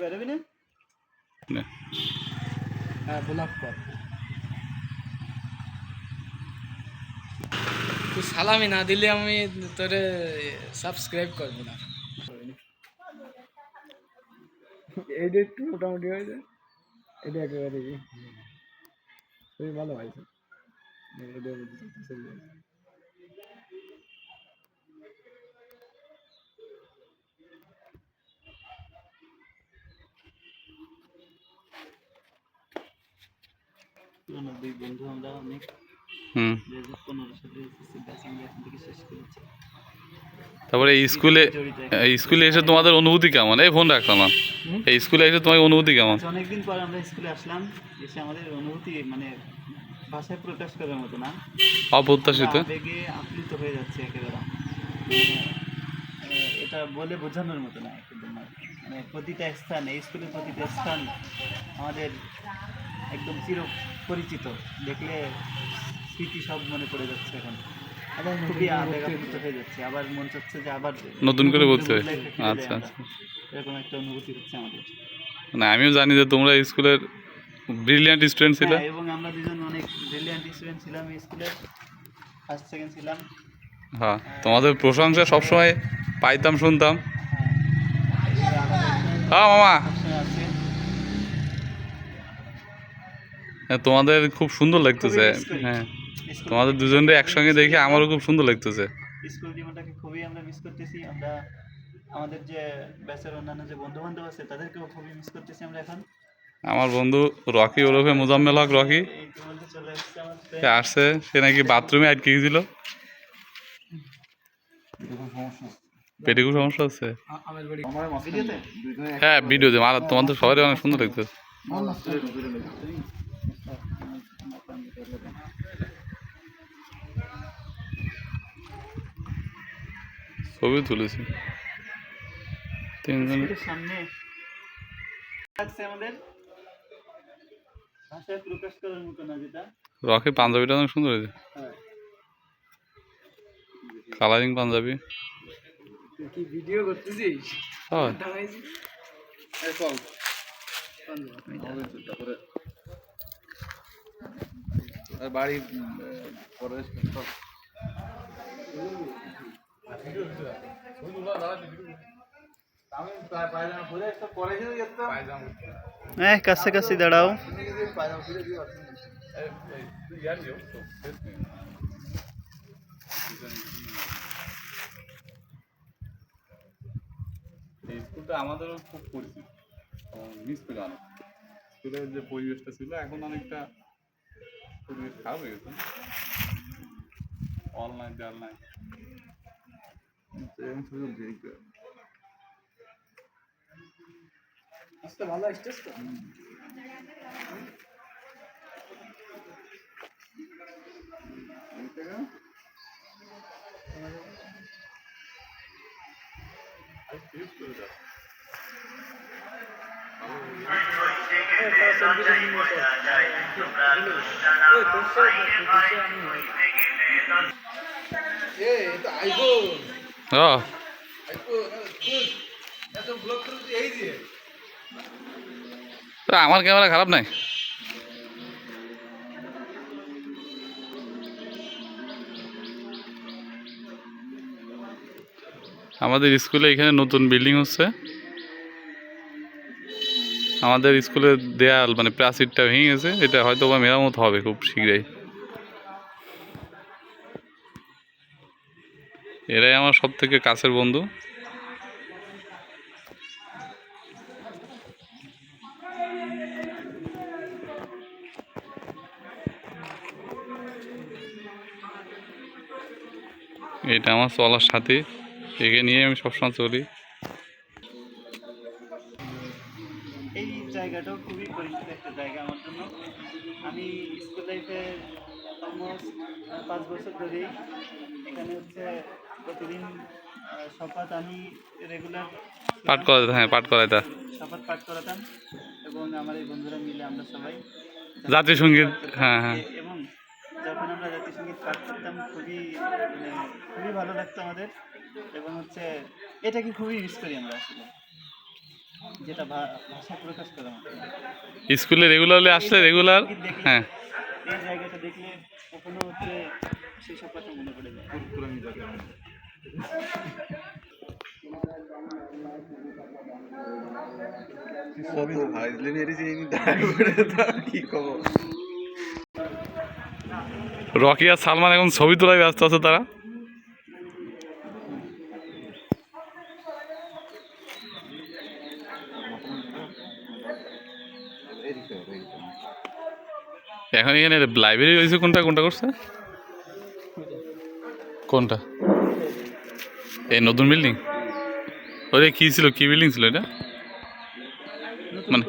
বেরোবি না। হ্যাঁ কর। তুই সালামি না দিলে আমি তোরে সাবস্ক্রাইব করব না। এইটা একটু মোটামুটি হয়েছে এটা একেবারে ভালো হয়েছে। পুরোনো দুই বন্ধু আমরা অনেক। হুম। দুই হাজার পনেরো সালে এসএসসি ব্যাচ আমরা এখন থেকে শেষ করেছি। তারপরে এই স্কুলে এই স্কুলে এসে তোমাদের অনুভূতি কেমন? এই ফোন রাখলাম না। এই স্কুলে এসে তোমার অনুভূতি কেমন? আচ্ছা, অনেকদিন পর আমরা স্কুলে আসলাম এসে আমাদের অনুভূতি মানে ভাষায় প্রকাশ করার মতো না। অপ্রত্যাশিত? আবেগে আপ্লুত হয়ে যাচ্ছে একেবারে। মানে, এটা বলে বোঝানোর মতো না একদম মানে প্রতিটা স্থান এই স্কুলের প্রতিটা স্থান আমাদের একদম চির পরিচিত দেখলে স্মৃতি সব মনে পড়ে যাচ্ছে এখন। খুবই হয়ে যাচ্ছে। আবার মন চাচ্ছে যে আবার নতুন করে বলতে হয়। আচ্ছা আচ্ছা। এরকম একটা অনুভূতি হচ্ছে আমাদের। না আমিও জানি যে তোমরা স্কুলের ব্রিলিয়ান্ট স্টুডেন্ট ছিলে। হ্যাঁ, এবং আমরা দুজন অনেক ব্রিলিয়ান্ট স্টুডেন্ট ছিলাম স্কুলের। ফার্স্ট সেকেন্ড ছিলাম। হ্যাঁ তোমাদের প্রশংসা সবসময় পাইতাম শুনতাম। হ্যাঁ। হ্যাঁ মামা। তোমাদের খুব সুন্দর লাগতেছে। হ্যাঁ তোমাদের আমরা একসঙ্গে দেখে আমারও খুব সুন্দর লাগতেছে। স্কুল জীবনটাকে খুবই আমরা মিস করতেছি। আমরা আমাদের যে ব্যাচের অন্যান্য যে বন্ধু বান্ধব আছে তাদেরকেও খুবই মিস করতেছি আমরা এখন। আমার বন্ধু রকি ওরফে মুজাম্মেল হক রকি। সে আসছে সে নাকি বাথরুমে আটকে গেছিল। পেটে খুব সমস্যা ভিডিওতে হ্যাঁ ভিডিও যে আর তোমাদের সবারই অনেক সুন্দর লাগতেছে। ছবিও তুলেছি তিনজন সামনে লাগছে আমাদের ভাষায় প্রকাশ করার মতো না যেটা রকি পাঞ্জাবিটা অনেক সুন্দর হয়েছে হ্যাঁ কালারিং পাঞ্জাবি কি ভিডিও করতেছিস হয় বাড়ি পরে হ্যাঁ কাছাকাছি দাঁড়াও। এই স্কুলটা আমাদেরও খুব পরিচিত। মিস ছিল অনেক। স্কুলের যে পরিবেশটা ছিল, এখন অনেকটা পরিবেশ খারাপ হয়ে গেছে। অনলাইন দেওয়াল নাই আচ্ছা ভালো আসছিস তো? হ্যাঁ তা আমার ক্যামেরা খারাপ নাই? আমাদের স্কুলে এখানে নতুন বিল্ডিং হচ্ছে। আমাদের স্কুলের দেয়াল মানে প্রাচীরটা ভেঙে গেছে। এটা হয়তো বা মেরামত হবে খুব শীঘ্রই। এরাই আমার সব থেকে কাছের বন্ধু। এটা আমার চলার সাথে। একে নিয়ে আমি সবসময় চলি। জায়গাটাও খুবই পরিচিত একটা জায়গা আমার জন্য। আমি স্কুল লাইফে অলমোস্ট পাঁচ বছর ধরেই এখানে হচ্ছে প্রতিদিন শপথ আমি রেগুলার পাঠ করা হ্যাঁ পাঠ করা যেত। শপথ পাঠ করাতাম এবং আমার এই বন্ধুরা মিলে আমরা সবাই জাতীয় সংগীত, হ্যাঁ, হ্যাঁ। এবং যখন আমরা জাতীয় সংগীত পাঠ করতাম খুবই মানে খুবই ভালো লাগতো আমাদের এবং হচ্ছে এটাকে খুবই মিস করি আমরা আসলে যেটা ভা- ভাষায় প্রকাশ না। স্কুলে রেগুলারলি আসলে রেগুলার হ্যাঁ এই জায়গাটা দেখলে কখনো হচ্ছে সেই সব কথা মনে পড়ে যায় কুরকুরানি যাকে বলে। কত মেরেছি কি রকি আর সালমান এখন ছবি তোলায় ব্যস্ত আছে তারা। এখন এখানে লাইব্রেরি হয়েছে, কোনটা কোনটা করছে? কোনটা? এই নতুন বিল্ডিং ওরে কী ছিল? কী বিল্ডিং ছিল এটা? মানে